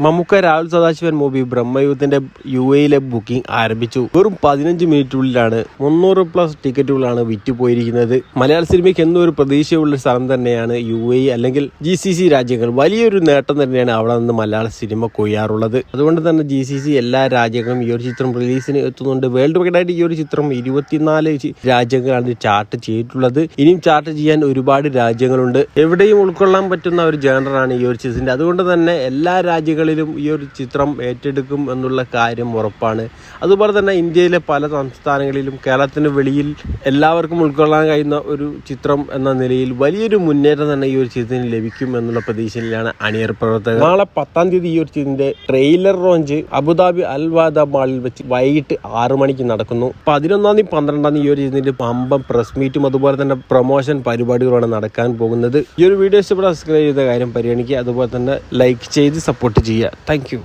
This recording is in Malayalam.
മമ്മൂക്ക രാഹുൽ സദാശിവൻ മൂവി ബ്രഹ്മയുദ്ധത്തിന്റെ യു എയിലെ ബുക്കിംഗ് ആരംഭിച്ചു. വെറും പതിനഞ്ച് മിനിറ്റുള്ളിലാണ് മുന്നൂറ് പ്ലസ് ടിക്കറ്റുകളാണ് വിറ്റുപോയിരിക്കുന്നത്. മലയാള സിനിമയ്ക്ക് എന്നും പ്രതീക്ഷയുള്ള സ്ഥലം തന്നെയാണ് യു എ അല്ലെങ്കിൽ ജി സി സി രാജ്യങ്ങൾ. വലിയൊരു നേട്ടം തന്നെയാണ് അവിടെ നിന്ന് മലയാള സിനിമ കൊയ്യാറുള്ളത്. അതുകൊണ്ട് തന്നെ ജി സി സി എല്ലാ രാജ്യങ്ങളും ഈ ഒരു ചിത്രം റിലീസിന് എത്തുന്നുണ്ട്. വേൾഡ് വൈഡ് ആയിട്ട് ഈ ഒരു ചിത്രം ഇരുപത്തിനാല് രാജ്യങ്ങളാണ് ചാർട്ട് ചെയ്തിട്ടുള്ളത്. ഇനിയും ചാർട്ട് ചെയ്യാൻ ഒരുപാട് രാജ്യങ്ങളുണ്ട്. എവിടെയും ഉൾക്കൊള്ളാൻ പറ്റുന്ന ഒരു ജേണറാണ് ഈ ഒരു ചിത്രത്തിന്റെ. അതുകൊണ്ട് തന്നെ എല്ലാ രാജ്യങ്ങളിലും ഈ ഒരു ചിത്രം ഏറ്റെടുക്കും എന്നുള്ള കാര്യം ഉറപ്പാണ്. അതുപോലെ തന്നെ ഇന്ത്യയിലെ പല സംസ്ഥാനങ്ങളിലും കേരളത്തിന് വെളിയിൽ എല്ലാവർക്കും ഉൾക്കൊള്ളാൻ കഴിയുന്ന ഒരു ചിത്രം എന്ന നിലയിൽ വലിയൊരു മുന്നേറ്റം തന്നെ ഈ ഒരു ചിത്രത്തിന് ലഭിക്കും എന്നുള്ള പ്രതീക്ഷയിലാണ് അണിയർ പ്രവർത്തകർ. നാളെ പത്താം തീയതി ഈ ഒരു ചിത്രത്തിന്റെ ട്രെയിലർ ലോഞ്ച് അബുദാബി അൽവാദ മാളിൽ വെച്ച് വൈകിട്ട് ആറു മണിക്ക് നടക്കുന്നു. പതിനൊന്നാം തീയതി പന്ത്രണ്ടാം തീയതി ഈ ഒരു ചിത്രത്തിന്റെ പമ്പം പ്രസ് മീറ്റും അതുപോലെ തന്നെ പ്രൊമോഷൻ പരിപാടികളുമാണ് നടക്കാൻ പോകുന്നത്. ഈ ഒരു വീഡിയോ ഇഷ്ടപ്പെട്ട സബ്സ്ക്രൈബ് ചെയ്ത കാര്യം പരിഗണിക്കുക. അതുപോലെ തന്നെ ലൈക്ക് ചെയ്ത് സപ്പോർട്ട് ചെയ്യുക. താങ്ക്